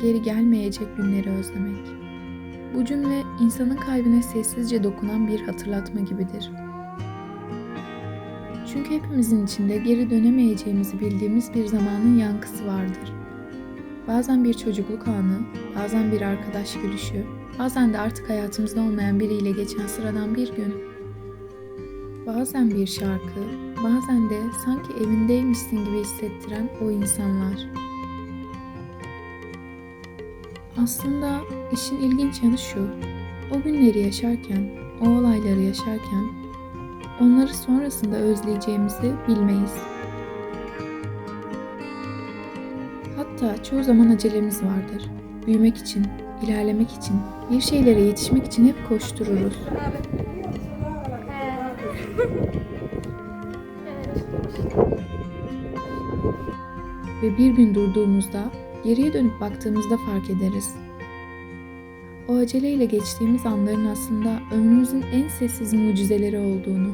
geri gelmeyecek günleri özlemek. Bu cümle insanın kalbine sessizce dokunan bir hatırlatma gibidir. Çünkü hepimizin içinde geri dönemeyeceğimizi bildiğimiz bir zamanın yankısı vardır. Bazen bir çocukluk anı, bazen bir arkadaş gülüşü, bazen de artık hayatımızda olmayan biriyle geçen sıradan bir gün. Bazen bir şarkı, bazen de sanki evindeymişsin gibi hissettiren o insanlar. Aslında işin ilginç yanı şu. O günleri yaşarken, o olayları yaşarken onları sonrasında özleyeceğimizi bilmeyiz. Hatta çoğu zaman acelemiz vardır. Büyümek için, ilerlemek için, bir şeylere yetişmek için hep koştururuz. Ve bir gün durduğumuzda, geriye dönüp baktığımızda fark ederiz. O aceleyle geçtiğimiz anların aslında ömrümüzün en sessiz mucizeleri olduğunu.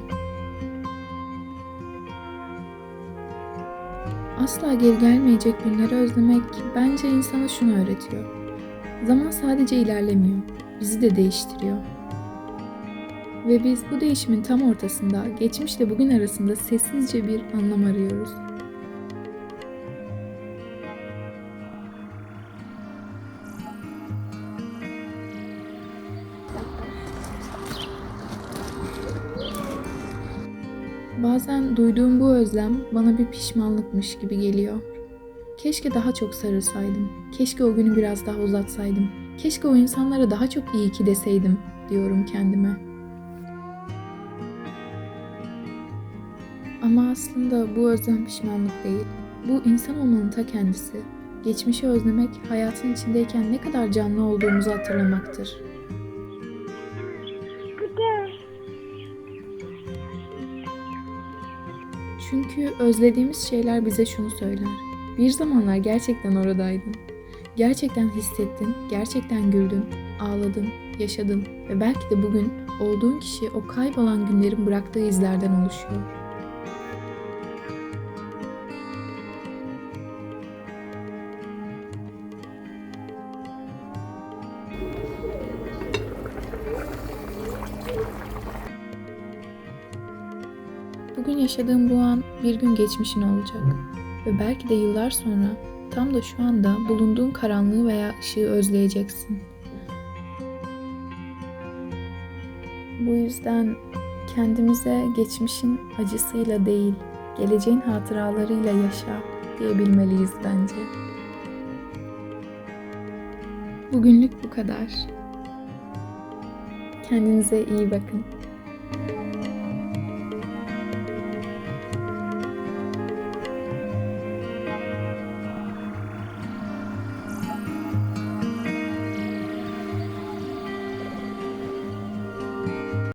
Asla geri gelmeyecek günleri özlemek bence insana şunu öğretiyor. Zaman sadece ilerlemiyor, bizi de değiştiriyor. Ve biz bu değişimin tam ortasında, geçmişle bugün arasında sessizce bir anlam arıyoruz. Bazen duyduğum bu özlem bana bir pişmanlıkmış gibi geliyor. Keşke daha çok sarılsaydım. Keşke o günü biraz daha uzatsaydım. Keşke o insanlara daha çok iyi ki deseydim diyorum kendime. Ama aslında bu özlem pişmanlık değil. Bu insan olmanın ta kendisi. Geçmişi özlemek, hayatın içindeyken ne kadar canlı olduğumuzu hatırlamaktır. Çünkü özlediğimiz şeyler bize şunu söyler. Bir zamanlar gerçekten oradaydın. Gerçekten hissettin, gerçekten güldün, ağladın, yaşadın ve belki de bugün olduğun kişi o kaybolan günlerin bıraktığı izlerden oluşuyor. Bugün yaşadığın bu an bir gün geçmişin olacak ve belki de yıllar sonra tam da şu anda bulunduğun karanlığı veya ışığı özleyeceksin. Bu yüzden kendimize geçmişin acısıyla değil, geleceğin hatıralarıyla yaşa diyebilmeliyiz bence. Bugünlük bu kadar. Kendinize iyi bakın.